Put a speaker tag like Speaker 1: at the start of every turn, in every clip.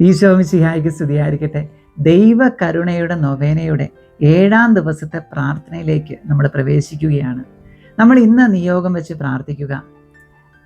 Speaker 1: ഈശോമിശിഹായിക്ക് സ്തുതിയായിരിക്കട്ടെ. ദൈവ കരുണയുടെ നൊവേനയുടെ ഏഴാം ദിവസത്തെ പ്രാർത്ഥനയിലേക്ക് നമ്മൾ പ്രവേശിക്കുകയാണ്. നമ്മൾ ഇന്ന് നിയോഗം വെച്ച് പ്രാർത്ഥിക്കുക.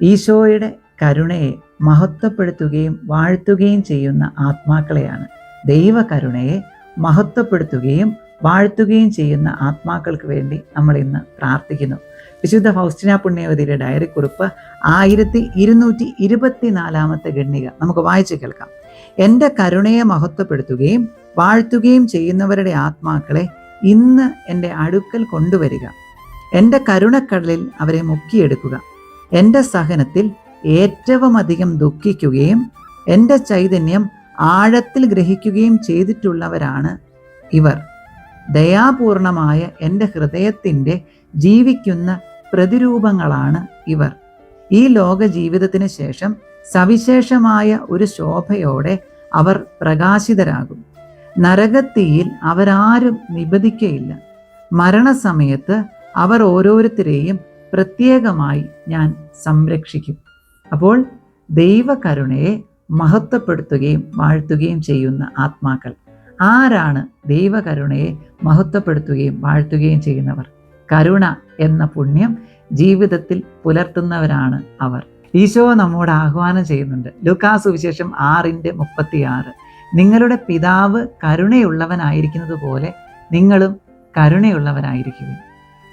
Speaker 1: ഈശോയുടെ കരുണയെ മഹത്വപ്പെടുത്തുകയും വാഴ്ത്തുകയും ചെയ്യുന്ന ആത്മാക്കളെയാണ്. ദൈവ കരുണയെ മഹത്വപ്പെടുത്തുകയും വാഴ്ത്തുകയും ചെയ്യുന്ന ആത്മാക്കൾക്ക് വേണ്ടി നമ്മൾ ഇന്ന് പ്രാർത്ഥിക്കുന്നു. വിശുദ്ധ ഫൗസ്റ്റിന പുണ്യവതിയുടെ ഡയറി കുറിപ്പ് ആയിരത്തി ഇരുന്നൂറ്റി ഇരുപത്തിനാലാമത്തെ ഗണ്ണിക നമുക്ക് വായിച്ചു കേൾക്കാം. എന്റെ കരുണയെ മഹത്വപ്പെടുത്തുകയും വാഴ്ത്തുകയും ചെയ്യുന്നവരുടെ ആത്മാക്കളെ ഇന്ന് എന്റെ അടുക്കൽ കൊണ്ടുവരിക. എന്റെ കരുണക്കടലിൽ അവരെ മുക്കിയെടുക്കുക. എന്റെ സഹനത്തിൽ ഏറ്റവും അധികം ദുഃഖിക്കുകയും എന്റെ ചൈതന്യം ആഴത്തിൽ ഗ്രഹിക്കുകയും ചെയ്തിട്ടുള്ളവരാണ് ഇവർ. ദയാപൂർണമായ എന്റെ ഹൃദയത്തിന്റെ ജീവിക്കുന്ന പ്രതിരൂപങ്ങളാണ് ഇവർ. ഈ ലോക ജീവിതത്തിന് ശേഷം സവിശേഷമായ ഒരു ശോഭയോടെ അവർ പ്രകാശിതരാകും. നരകത്തിയിൽ അവരാരും നിബദിക്കയില്ല മരണസമയത്ത് അവർ ഓരോരുത്തരെയും പ്രത്യേകമായി ഞാൻ സംരക്ഷിക്കും. അപ്പോൾ ദൈവകരുണയെ മഹത്വപ്പെടുത്തുകയും വാഴ്ത്തുകയും ചെയ്യുന്ന ആത്മാക്കൾ. ആരാണ് ദൈവകരുണയെ മഹത്വപ്പെടുത്തുകയും വാഴ്ത്തുകയും ചെയ്യുന്നവർ? കരുണ എന്ന പുണ്യം ജീവിതത്തിൽ പുലർത്തുന്നവരാണ് അവർ. ഈശോ നമ്മോട് ആഹ്വാനം ചെയ്യുന്നുണ്ട്. ലുക്കാസ് സുവിശേഷം ആറിന്റെ മുപ്പത്തിയാറ്. നിങ്ങളുടെ പിതാവ് കരുണയുള്ളവനായിരിക്കുന്നത് പോലെ നിങ്ങളും കരുണയുള്ളവരായിരിക്കുക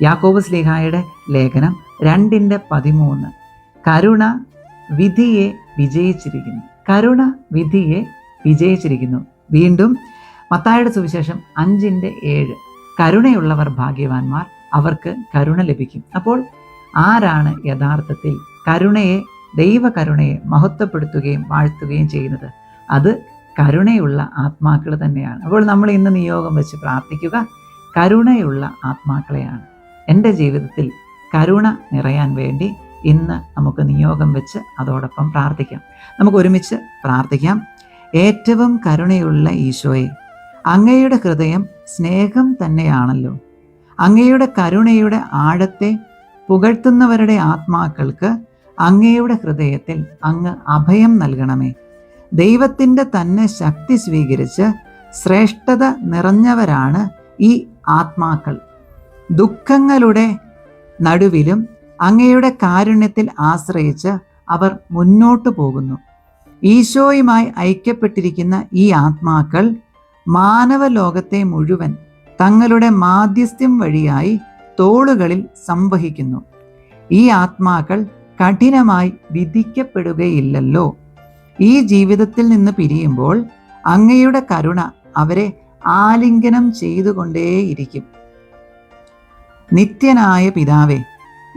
Speaker 1: യാക്കോബ് സ്ലിഹായുടെ ലേഖനം രണ്ടിന്റെ പതിമൂന്ന്. കരുണ വിധിയെ വിജയിച്ചിരിക്കുന്നു. കരുണ വിധിയെ വിജയിച്ചിരിക്കുന്നു. വീണ്ടും മത്തായുടെ സുവിശേഷം അഞ്ചിന്റെ ഏഴ്. കരുണയുള്ളവർ ഭാഗ്യവാന്മാർ അവർക്ക് കരുണ ലഭിക്കും. അപ്പോൾ ആരാണ് യഥാർത്ഥത്തിൽ കരുണയെ ദൈവകരുണയെ മഹത്വപ്പെടുത്തുകയും വാഴ്ത്തുകയും ചെയ്യുന്നത്. അത് കരുണയുള്ള ആത്മാക്കൾ തന്നെയാണ്. അപ്പോൾ നമ്മൾ ഇന്ന് നിയോഗം വെച്ച് പ്രാർത്ഥിക്കുക കരുണയുള്ള ആത്മാക്കളെയാണ്. എന്റെ ജീവിതത്തിൽ കരുണ നിറയാൻ വേണ്ടി ഇന്ന് നമുക്ക് നിയോഗം വെച്ച് അതോടൊപ്പം പ്രാർത്ഥിക്കാം. നമുക്ക് ഒരുമിച്ച് പ്രാർത്ഥിക്കാം. ഏറ്റവും കരുണയുള്ള ഈശോയെ അങ്ങയുടെ ഹൃദയം സ്നേഹം തന്നെയാണല്ലോ. അങ്ങയുടെ കരുണയുടെ ആഴത്തെ പുകഴ്ത്തുന്നവരുടെ ആത്മാക്കൾക്ക് അങ്ങയുടെ ഹൃദയത്തിൽ അങ്ങ് അഭയം നൽകണമേ. ദൈവത്തിന്റെ തന്നെ ശക്തി സ്വീകരിച്ച് ശ്രേഷ്ഠത നിറഞ്ഞവരാണ് ഈ ആത്മാക്കൾ. ദുഃഖങ്ങളുടെ നടുവിലും അങ്ങയുടെ കാരുണ്യത്തിൽ ആശ്രയിച്ച് അവർ മുന്നോട്ടു പോകുന്നു. ഈശോയുമായി ഐക്യപ്പെട്ടിരിക്കുന്ന ഈ ആത്മാക്കൾ മാനവലോകത്തെ മുഴുവൻ തങ്ങളുടെ മാധ്യസ്ഥ്യം വഴിയായി തോളുകളിൽ സംവഹിക്കുന്നു. ഈ ആത്മാക്കൾ കഠിനമായി വിധിക്കപ്പെടുകയില്ലല്ലോ. ഈ ജീവിതത്തിൽ നിന്ന് പിരിയുമ്പോൾ അങ്ങയുടെ കരുണ അവരെ ആലിംഗനം ചെയ്തുകൊണ്ടേയിരിക്കും. നിത്യനായ പിതാവേ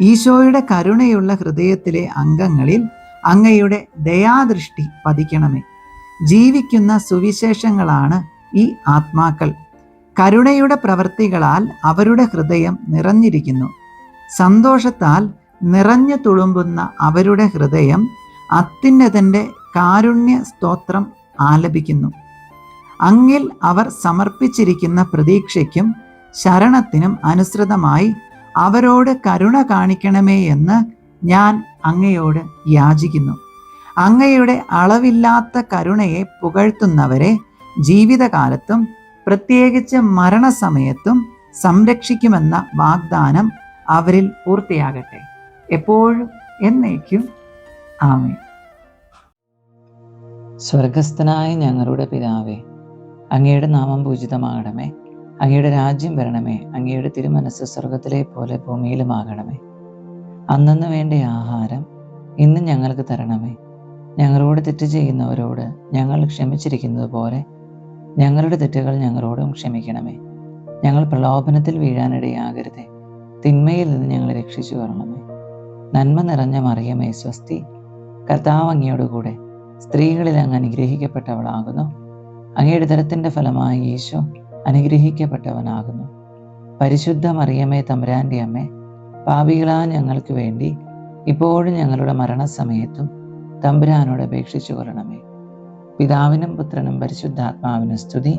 Speaker 1: ഈശോയുടെ കരുണയുള്ള ഹൃദയത്തിലെ അംഗങ്ങളിൽ അങ്ങയുടെ ദയാദൃഷ്ടി പതിക്കണമേ. ജീവിക്കുന്ന സുവിശേഷങ്ങളാണ് ഈ ആത്മാക്കൾ. കരുണയുടെ പ്രവൃത്തികളാൽ അവരുടെ ഹൃദയം നിറഞ്ഞിരിക്കുന്നു. സന്തോഷത്താൽ നിറഞ്ഞു തുളുമ്പുന്ന അവരുടെ ഹൃദയം അത്യുന്നതന്റെ കാരുണ്യ സ്തോത്രം ആലപിക്കുന്നു. അങ്ങിൽ അവർ സമർപ്പിച്ചിരിക്കുന്ന പ്രതീക്ഷയ്ക്കും ശരണത്തിനും അനുസൃതമായി അവരോട് കരുണ കാണിക്കണമേ എന്ന് ഞാൻ അങ്ങയോട് യാചിക്കുന്നു. അങ്ങയുടെ അളവില്ലാത്ത കരുണയെ പുകഴ്ത്തുന്നവരെ ജീവിതകാലത്തും പ്രത്യേകിച്ച് മരണസമയത്തും സംരക്ഷിക്കുമെന്ന വാഗ്ദാനം അവരിൽ പൂർത്തിയാകട്ടെ. എപ്പോഴും എന്നേക്കും ആമേ
Speaker 2: സ്വർഗസ്ഥനായ ഞങ്ങളുടെ പിതാവേ അങ്ങയുടെ നാമം പൂജിതമാകണമേ. അങ്ങയുടെ രാജ്യം വരണമേ. അങ്ങയുടെ തിരുമനസ് സ്വർഗത്തിലെ പോലെ ഭൂമിയിലുമാകണമേ. അന്നു വേണ്ട ആഹാരം ഇന്ന് ഞങ്ങൾക്ക് തരണമേ. ഞങ്ങളോട് തെറ്റ് ചെയ്യുന്നവരോട് ഞങ്ങൾ ക്ഷമിച്ചിരിക്കുന്നത് പോലെ ഞങ്ങളുടെ തെറ്റുകൾ ഞങ്ങളോടും ക്ഷമിക്കണമേ. ഞങ്ങൾ പ്രലോഭനത്തിൽ വീഴാനിടയാകരുതേ. തിന്മയിൽ നിന്ന് ഞങ്ങളെ രക്ഷിച്ചു വരണമേ. നന്മ നിറഞ്ഞ മറിയമേ സ്വസ്തി. കർത്താവ് അങ്ങയോടുകൂടെ സ്ത്രീകളിൽ അങ്ങ് അനുഗ്രഹിക്കപ്പെട്ടവളാകുന്നു. അങ്ങയുടെ തരത്തിന്റെ ഫലമായി ഈശോ അനുഗ്രഹിക്കപ്പെട്ടവനാകുന്നു. പരിശുദ്ധ മറിയമേ തമ്പുരാന്റെ അമ്മേ പാപികളാ ഞങ്ങൾക്ക് വേണ്ടി ഇപ്പോഴും ഞങ്ങളുടെ മരണസമയത്തും തമ്പുരാനോട് അപേക്ഷിച്ചു കൊള്ളണമേ. പിതാവിനും പുത്രനും പരിശുദ്ധാത്മാവിനും സ്തുതി.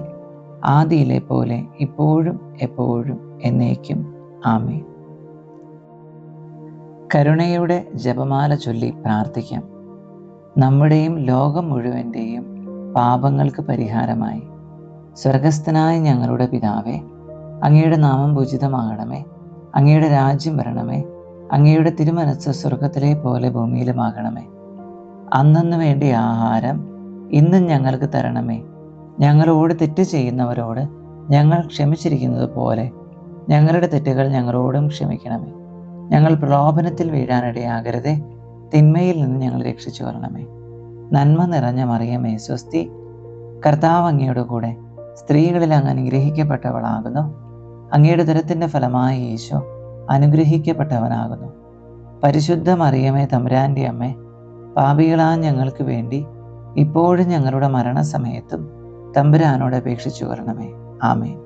Speaker 2: ആദിയിലെ പോലെ ഇപ്പോഴും എപ്പോഴും എന്നേക്കും. ആമേ കരുണയുടെ ജപമാല ചൊല്ലി പ്രാർത്ഥിക്കാം. നമ്മുടെയും ലോകം മുഴുവന്റെയും പാപങ്ങൾക്ക് പരിഹാരമായി. സ്വർഗസ്ഥനായ ഞങ്ങളുടെ പിതാവേ അങ്ങയുടെ നാമം പൂജിതമാകണമേ. അങ്ങയുടെ രാജ്യം വരണമേ. അങ്ങയുടെ തിരുമനസ് സ്വർഗത്തിലെ പോലെ ഭൂമിയിലുമാകണമേ. അന്നു വേണ്ടി ആഹാരം ഇന്നും ഞങ്ങൾക്ക് തരണമേ. ഞങ്ങളോട് തെറ്റ് ചെയ്യുന്നവരോട് ഞങ്ങൾ ക്ഷമിച്ചിരിക്കുന്നത് പോലെ ഞങ്ങളുടെ തെറ്റുകൾ ഞങ്ങളോടും ക്ഷമിക്കണമേ. ഞങ്ങൾ പ്രലോഭനത്തിൽ വീഴാനിടയാകരുതേ തിന്മയിൽ നിന്ന് ഞങ്ങൾ രക്ഷിച്ചു കൊള്ളണമേ. നന്മ നിറഞ്ഞ മറിയമേ സ്വസ്തി. കർത്താവ് അങ്ങയുടെ കൂടെ സ്ത്രീകളിൽ അങ്ങ് അനുഗ്രഹിക്കപ്പെട്ടവളാകുന്നു. അങ്ങയുടെ ദുരത്തിന്റെ ഫലമായ ഈശോ അനുഗ്രഹിക്കപ്പെട്ടവനാകുന്നു. പരിശുദ്ധ മറിയമേ തമ്പുരാന്റെ അമ്മ പാപികളാ ഞങ്ങൾക്ക് വേണ്ടി ഇപ്പോഴും ഞങ്ങളുടെ മരണസമയത്തും തമ്പുരാനോട് അപേക്ഷിച്ചു വരണമേ ആമേൻ.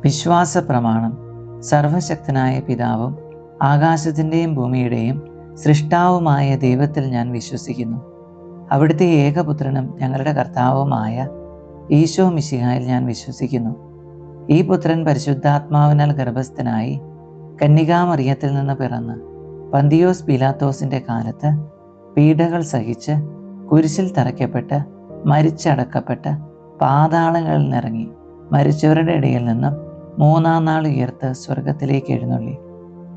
Speaker 2: വിശ്വാസ പ്രമാണം സർവശക്തനായ പിതാവും ആകാശത്തിന്റെയും ഭൂമിയുടെയും സൃഷ്ടാവുമായ ദൈവത്തിൽ ഞാൻ വിശ്വസിക്കുന്നു. അവിടുത്തെ ഏകപുത്രനും ഞങ്ങളുടെ കർത്താവുമായ ഈശോ മിശിഹായിൽ ഞാൻ വിശ്വസിക്കുന്നു. ഈ പുത്രൻ പരിശുദ്ധാത്മാവിനാൽ ഗർഭസ്ഥനായി കന്യകാമറിയത്തിൽ നിന്ന് പിറന്ന് പന്തിയോസ് പിലാത്തോസിന്റെ കാലത്ത് പീഡകൾ സഹിച്ച് കുരിശിൽ തറയ്ക്കപ്പെട്ട് മരിച്ചടക്കപ്പെട്ട് പാതാളങ്ങളിൽ നിറങ്ങി മരിച്ചവരുടെ ഇടയിൽ നിന്നും മൂന്നാം നാൾ ഉയർത്ത് സ്വർഗത്തിലേക്ക് എഴുന്നള്ളി.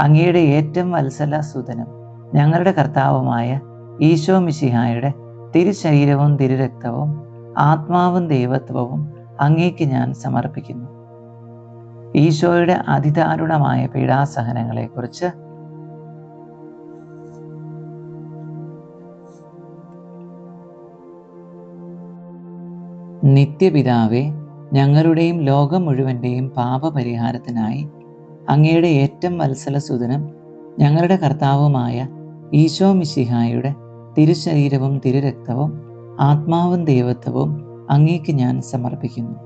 Speaker 2: അങ്ങയുടെ ഏറ്റവും വത്സല സുതനും ഞങ്ങളുടെ കർത്താവുമായ ഈശോ മിശിഹായുടെ തിരുശരീരവും തിരുരക്തവും ആത്മാവും ദൈവത്വവും അങ്ങേക്ക് ഞാൻ സമർപ്പിക്കുന്നു. ഈശോയുടെ അതിദാരുണമായ പീഡാസഹനങ്ങളെക്കുറിച്ച് നിത്യപിതാവെ ഞങ്ങളുടെയും ലോകം മുഴുവന്റെയും പാപപരിഹാരത്തിനായി അങ്ങയുടെ ഏറ്റവും വത്സല സുദനം ഞങ്ങളുടെ കർത്താവുമായ ഈശോ മിശിഹായുടെ തിരുശരീരവും തിരുരക്തവും ആത്മാവും ദൈവത്വവും അങ്ങേക്ക് ഞാൻ സമർപ്പിക്കുന്നു.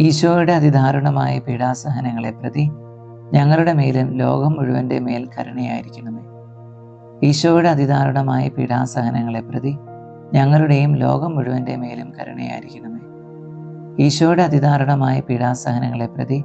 Speaker 2: ഈശോയുടെ അതിദാരുണമായ പീഡാസഹനങ്ങളെ പ്രതി ഞങ്ങളുടെ മേലും ലോകം മുഴുവന്റെ മേൽ കരുണയായിരിക്കണമേ. ഈശോയുടെ അതിദാരുണമായ പീഡാസഹനങ്ങളെ പ്രതി ഞങ്ങളുടെയും ലോകം മുഴുവന്റെ മേലും കരുണയായിരിക്കണമേ. ഈശോയുടെ അതിദാരുണമായ പീഡാസഹനങ്ങളെ പ്രതി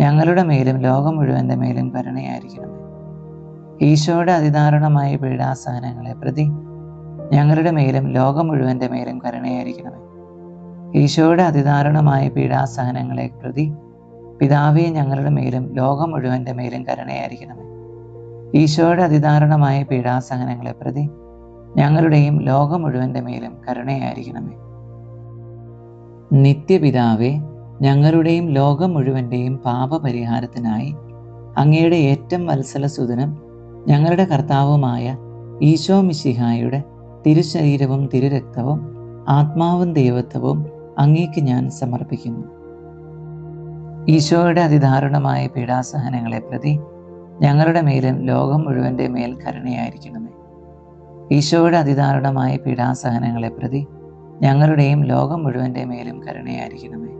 Speaker 2: ഞങ്ങളുടെ മേലും ലോകം മുഴുവന്റെ മേലും കരുണയായിരിക്കണമേ. ഈശോയുടെ അതിദാരുണമായ പീഡാസഹനങ്ങളെ പ്രതി ഞങ്ങളുടെ മേലും ലോകം മുഴുവന്റെ മേലും കരുണയായിരിക്കണമേ. ഈശോയുടെ അതിദാരുണമായ പീഡാസഹനങ്ങളെ പ്രതി പിതാവേ ഞങ്ങളുടെ മേലും ലോകം മുഴുവന്റെ മേലും കരുണയായിരിക്കണമേ. ഈശോയുടെ അതിദാരുണമായ പീഡാസഹനങ്ങളെ പ്രതി ഞങ്ങളുടെയും ലോകം മുഴുവന്റെ മേലും കരുണയായിരിക്കണമേ. നിത്യപിതാവേ ഞങ്ങളുടെയും ലോകം മുഴുവന്റെയും പാപപരിഹാരത്തിനായി അങ്ങയുടെ ഏറ്റവും വത്സലസുതനും ഞങ്ങളുടെ കർത്താവുമായ ഈശോ മിശിഹായുടെ തിരുശരീരവും തിരുരക്തവും ആത്മാവും ദൈവത്വവും അങ്ങേക്ക് ഞാൻ സമർപ്പിക്കുന്നു. ഈശോയുടെ അതിദാരുണമായ പീഡാസഹനങ്ങളെ പ്രതി ഞങ്ങളുടെ മേലും ലോകം മുഴുവന്റെ മേൽ കരുണയായിരിക്കണമേ. ഈശോയുടെ അതിദാരുണമായ പീഡാസഹനങ്ങളെ പ്രതി ഞങ്ങളുടെയും ലോകം മുഴുവന്റെ മേലും കരുണയായിരിക്കണമേ.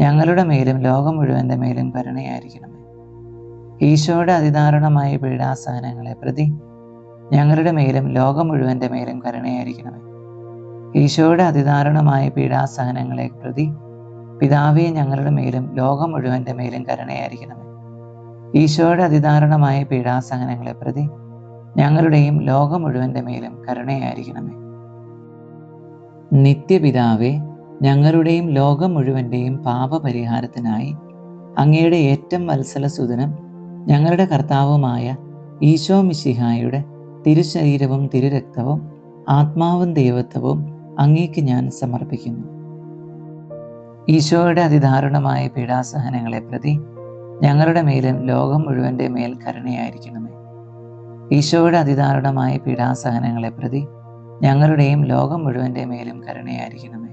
Speaker 2: ഞങ്ങളുടെ മേലും ലോകം മുഴുവന്റെ മേലും കരുണയായിരിക്കണമേ. ഈശോയുടെ അതിദാരുണമായ പീഡാസഹനങ്ങളെ പ്രതി ഞങ്ങളുടെ മേലും ലോകം മുഴുവന്റെ മേലും കരുണയായിരിക്കണമേ. ഈശോയുടെ അതിദാരുണമായ പീഡാസഹനങ്ങളെ പ്രതി പിതാവേ ഞങ്ങളുടെ മേലും ലോകം മുഴുവന്റെ മേലും കരുണയായിരിക്കണമേ. ഈശോയുടെ അതിദാരുണമായ പീഡാസഹനങ്ങളെ പ്രതി ഞങ്ങളുടെയും ലോകം മുഴുവന്റെ മേലും കരുണയായിരിക്കണമേ. നിത്യപിതാവേ ഞങ്ങളുടെയും ലോകം മുഴുവന്റെയും പാപപരിഹാരത്തിനായി അങ്ങയുടെ ഏറ്റവും വത്സലസുതനും ഞങ്ങളുടെ കർത്താവുമായ ഈശോ മിശിഹായുടെ തിരുശരീരവും തിരുരക്തവും ആത്മാവും ദൈവത്വവും അങ്ങേക്ക് ഞാൻ സമർപ്പിക്കുന്നു. ഈശോയുടെ അതിദാരുണമായ പീഡാസഹനങ്ങളെ പ്രതി ഞങ്ങളുടെ മേലും ലോകം മുഴുവന്റെ മേൽ കരുണയായിരിക്കണമേ. ഈശോയുടെ അതിദാരുണമായ പീഡാസഹനങ്ങളെ പ്രതി ഞങ്ങളുടെയും ലോകം മുഴുവന്റെ മേലും കരുണയായിരിക്കണമേ.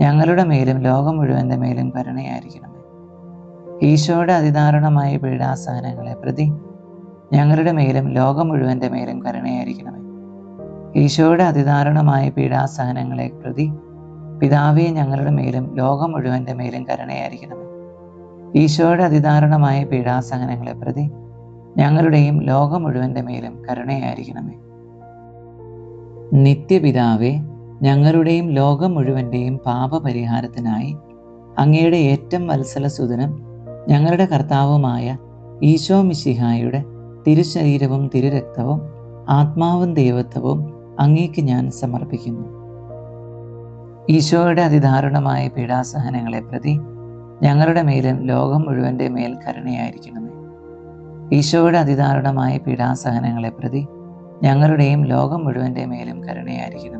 Speaker 2: ഞങ്ങളുടെ മേലും ലോകം മുഴുവന്റെ മേലും കരുണയായിരിക്കണമേ. ഈശോയുടെ അതിദാരുണമായ പീഡാസഹനങ്ങളെ പ്രതി ഞങ്ങളുടെ മേലും ലോകം മുഴുവന്റെ മേലും കരുണയായിരിക്കണമേ. ഈശോയുടെ അതിദാരുണമായ പീഡാസഹനങ്ങളെ പ്രതി പിതാവേ ഞങ്ങളുടെ മേലും ലോകം മുഴുവന്റെ മേലും കരുണയായിരിക്കണമേ. ഈശോയുടെ അതിദാരുണമായ പീഡാസഹനങ്ങളെ പ്രതി ഞങ്ങളുടെയും ലോകം മുഴുവന്റെ മേലും കരുണയായിരിക്കണമേ. നിത്യപിതാവേ ഞങ്ങളുടെയും ലോകം മുഴുവന്റെയും പാപപരിഹാരത്തിനായി അങ്ങയുടെ ഏറ്റവും വത്സല സുദനം ഞങ്ങളുടെ കർത്താവുമായ ഈശോ മിശിഹായുടെ തിരുശരീരവും തിരുരക്തവും ആത്മാവും ദൈവത്വവും അങ്ങേക്ക് ഞാൻ സമർപ്പിക്കുന്നു. ഈശോയുടെ അതിദാരുണമായ പീഡാസഹനങ്ങളെ പ്രതി ഞങ്ങളുടെ മേലും ലോകം മുഴുവന്റെ മേൽ കരുണയായിരിക്കണമേ. ഈശോയുടെ അതിദാരുണമായ പീഡാസഹനങ്ങളെ പ്രതി ഞങ്ങളുടെയും ലോകം മുഴുവന്റെ മേലും കരുണയായിരിക്കണമേ.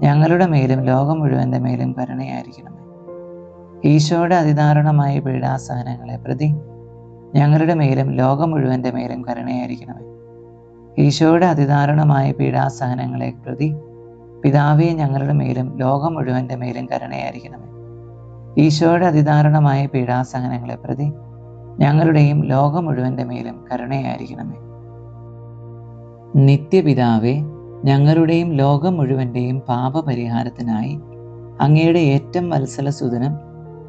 Speaker 2: ഞങ്ങളുടെ മേലും ലോകം മുഴുവന്റെ മേലും കരുണയായിരിക്കണമേ. ഈശോയുടെ അതിദാരുണമായ പീഡാസഹനങ്ങളെ പ്രതി ഞങ്ങളുടെ മേലും ലോകം മുഴുവന്റെ മേലും കരുണയായിരിക്കണമേ. ഈശോയുടെ അതിദാരുണമായ പീഡാസഹനങ്ങളെ പ്രതി പിതാവേ ഞങ്ങളുടെ മേലും ലോകം മുഴുവന്റെ മേലും കരുണയായിരിക്കണമേ. ഈശോയുടെ അതിദാരുണമായ പീഡാസഹനങ്ങളെ പ്രതി ഞങ്ങളുടെയും ലോകം മുഴുവന്റെ മേലും കരുണയായിരിക്കണമേ. നിത്യപിതാവേ ഞങ്ങളുടെയും ലോകം മുഴുവന്റെയും പാപപരിഹാരത്തിനായി അങ്ങയുടെ ഏറ്റവും വത്സല സുദനം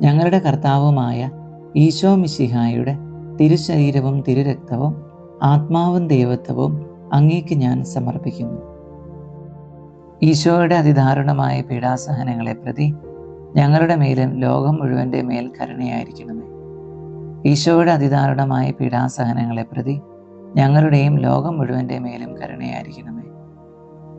Speaker 2: ഞങ്ങളുടെ കർത്താവുമായ ഈശോ മിശിഹായുടെ തിരുശരീരവും തിരുരക്തവും ആത്മാവും ദൈവത്വവും അങ്ങേക്ക് ഞാൻ സമർപ്പിക്കുന്നു. ഈശോയുടെ അതിദാരുണമായ പീഡാസഹനങ്ങളെ പ്രതി ഞങ്ങളുടെ മേലും ലോകം മുഴുവന്റെ മേൽ കരുണയായിരിക്കണമേ. ഈശോയുടെ അതിദാരുണമായ പീഡാസഹനങ്ങളെ പ്രതി ഞങ്ങളുടെയും ലോകം മുഴുവന്റെ മേലും കരുണയായിരിക്കണമേ.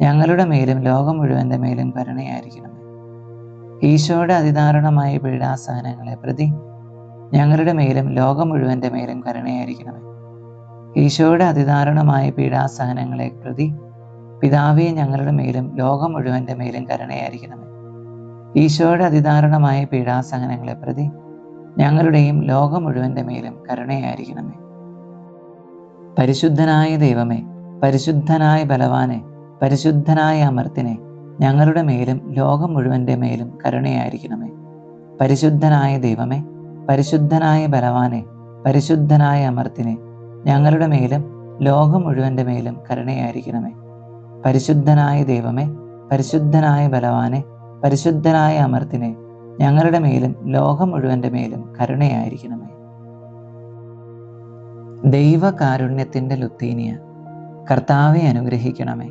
Speaker 2: ഞങ്ങളുടെ മേലും ലോകം മുഴുവന്റെ മേലും കരുണയായിരിക്കണമേ. ഈശോയുടെ അതിദാരുണമായ പീഡാസഹനങ്ങളെ പ്രതി ഞങ്ങളുടെ മേലും ലോകം മുഴുവന്റെ മേലും കരുണയായിരിക്കണമേ. ഈശോയുടെ അതിദാരുണമായ പീഡാസഹനങ്ങളെ പ്രതി പിതാവേ ഞങ്ങളുടെ മേലും ലോകം മുഴുവന്റെ മേലും കരുണയായിരിക്കണമേ. ഈശോയുടെ അതിദാരുണമായ പീഡാസഹനങ്ങളെ പ്രതി ഞങ്ങളുടെയും ലോകം മുഴുവന്റെ മേലും കരുണയായിരിക്കണമേ. പരിശുദ്ധനായ ദൈവമേ പരിശുദ്ധനായ ബലവാനെ പരിശുദ്ധനായ അമർത്തിനെ ഞങ്ങളുടെ മേലും ലോകം മുഴുവന്റെ മേലും കരുണയായിരിക്കണമേ. പരിശുദ്ധനായ ദൈവമേ പരിശുദ്ധനായ ബലവാനെ പരിശുദ്ധനായ അമർത്തിനെ ഞങ്ങളുടെ മേലും ലോകം മുഴുവന്റെ മേലും കരുണയായിരിക്കണമേ. പരിശുദ്ധനായ ദൈവമേ പരിശുദ്ധനായ ബലവാനെ പരിശുദ്ധനായ അമർത്തിനെ ഞങ്ങളുടെ മേലും ലോകം മുഴുവന്റെ മേലും കരുണയായിരിക്കണമേ. ദൈവകാരുണ്യത്തിന്റെ ലുത്തീനിയ കർത്താവെ അനുഗ്രഹിക്കണമേ.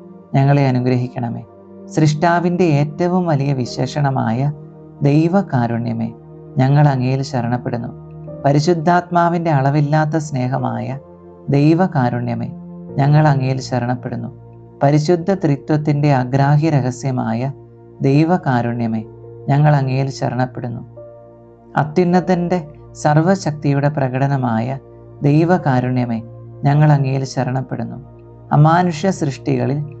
Speaker 2: ഞങ്ങളെ അനുഗ്രഹിക്കണമേ. സൃഷ്ടാവിന്റെ ഏറ്റവും വലിയ വിശേഷണമായ ദൈവകാരുണ്യമേ ഞങ്ങൾ അങ്ങയിൽ ശരണപ്പെടുന്നു. പരിശുദ്ധാത്മാവിന്റെ അളവില്ലാത്ത സ്നേഹമായ ദൈവകാരുണ്യമേ ഞങ്ങൾ അങ്ങയിൽ ശരണപ്പെടുന്നു. പരിശുദ്ധ ത്രിത്വത്തിന്റെ അഗ്രാഹ്യ രഹസ്യമായ ദൈവകാരുണ്യമേ ഞങ്ങൾ അങ്ങയിൽ ശരണപ്പെടുന്നു. അത്യുന്നതന്റെ സർവശക്തിയുടെ പ്രകടനമായ ദൈവകാരുണ്യമേ ഞങ്ങൾ അങ്ങയിൽ ശരണപ്പെടുന്നു. അമാനുഷ്യ സൃഷ്ടികളിൽ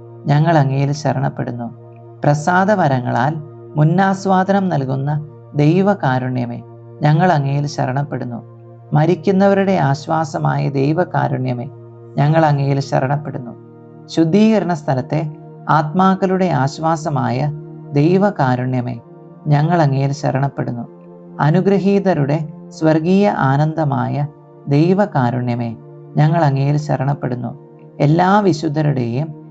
Speaker 2: ഞങ്ങൾ അങ്ങയിൽ ശരണപ്പെടുന്നു. പ്രസാദവരങ്ങളാൽ മുന്നാസ്വാദനം നൽകുന്ന ദൈവകാരുണ്യമേ ഞങ്ങൾ അങ്ങയിൽ ശരണപ്പെടുന്നു. മരിക്കുന്നവരുടെ ആശ്വാസമായ ദൈവകാരുണ്യമേ ഞങ്ങൾ അങ്ങയിൽ ശരണപ്പെടുന്നു. ശുദ്ധീകരണ സ്ഥലത്തെ ആത്മാക്കളുടെ ആശ്വാസമായ ദൈവകാരുണ്യമേ ഞങ്ങൾ അങ്ങയിൽ ശരണപ്പെടുന്നു. അനുഗ്രഹീതരുടെ സ്വർഗീയ ആനന്ദമായ ദൈവകാരുണ്യമേ ഞങ്ങൾ അങ്ങയിൽ ശരണപ്പെടുന്നു. എല്ലാ വിശുദ്ധരുടെയും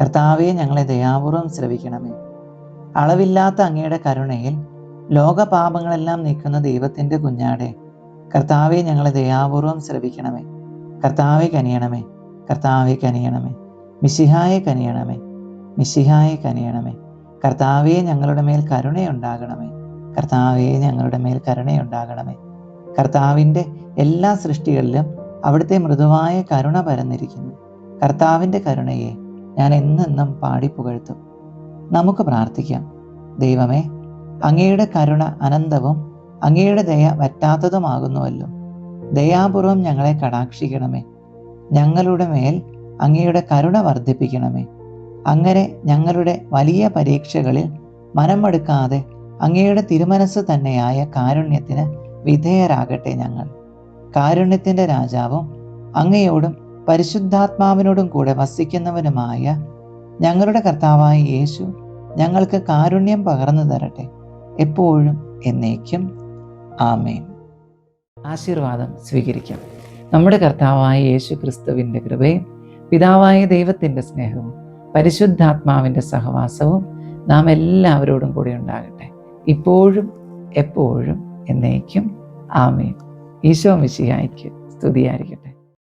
Speaker 2: കർത്താവെ ഞങ്ങളെ ദയാപൂർവം ശ്രവിക്കണമേ. അളവില്ലാത്ത അങ്ങയുടെ കരുണയിൽ ലോകപാപങ്ങളെല്ലാം നീക്കുന്ന ദൈവത്തിന്റെ കുഞ്ഞാടെ കർത്താവെ ഞങ്ങളെ ദയാപൂർവം ശ്രവിക്കണമേ. കർത്താവെ കനിയണമേ കർത്താവെ കനിയണമേ. മിശിഹായെ കനിയണമേ മിശിഹായെ കനിയണമേ. കർത്താവെ ഞങ്ങളുടെ മേൽ കരുണയുണ്ടാകണമേ. കർത്താവെ ഞങ്ങളുടെ മേൽ കരുണയുണ്ടാകണമേ. കർത്താവിന്റെ എല്ലാ സൃഷ്ടികളിലും അവിടുത്തെ മൃദുവായ കരുണ പരന്നിരിക്കുന്നു. കർത്താവിന്റെ കരുണയെ ഞാൻ എന്നെന്നും പാടി പുകഴ്ത്തും. നമുക്ക് പ്രാർത്ഥിക്കാം. ദൈവമേ അങ്ങയുടെ കരുണ അനന്തവും അങ്ങയുടെ ദയ വറ്റാത്തതുമാകുന്നുവല്ലോ. ദയാപൂർവം ഞങ്ങളെ കടാക്ഷിക്കണമേ. ഞങ്ങളുടെ മേൽ അങ്ങയുടെ കരുണ വർദ്ധിപ്പിക്കണമേ. അങ്ങനെ ഞങ്ങളുടെ വലിയ പരീക്ഷകളിൽ മനമെടുക്കാതെ അങ്ങയുടെ തിരുമനസ് തന്നെയായ കാരുണ്യത്തിന് വിധേയരാകട്ടെ ഞങ്ങൾ. കാരുണ്യത്തിന്റെ രാജാവും അങ്ങയോടും പരിശുദ്ധാത്മാവിനോടും കൂടെ വസിക്കുന്നവനുമായ ഞങ്ങളുടെ കർത്താവായ യേശു ഞങ്ങൾക്ക് കാരുണ്യം പകർന്നു തരട്ടെ. എപ്പോഴും എന്നേക്കും. ആമേൻ. ആശീർവാദം സ്വീകരിക്കാം. നമ്മുടെ കർത്താവായ യേശു ക്രിസ്തുവിന്റെ കൃപയും പിതാവായ ദൈവത്തിന്റെ സ്നേഹവും പരിശുദ്ധാത്മാവിന്റെ സഹവാസവും നാം എല്ലാവരോടും കൂടി ഉണ്ടാകട്ടെ. ഇപ്പോഴും എപ്പോഴും എന്നേക്കും. ആമേൻ. ഈശോ മിശിഹായ്ക്ക് സ്തുതിയായിരിക്കട്ടെ.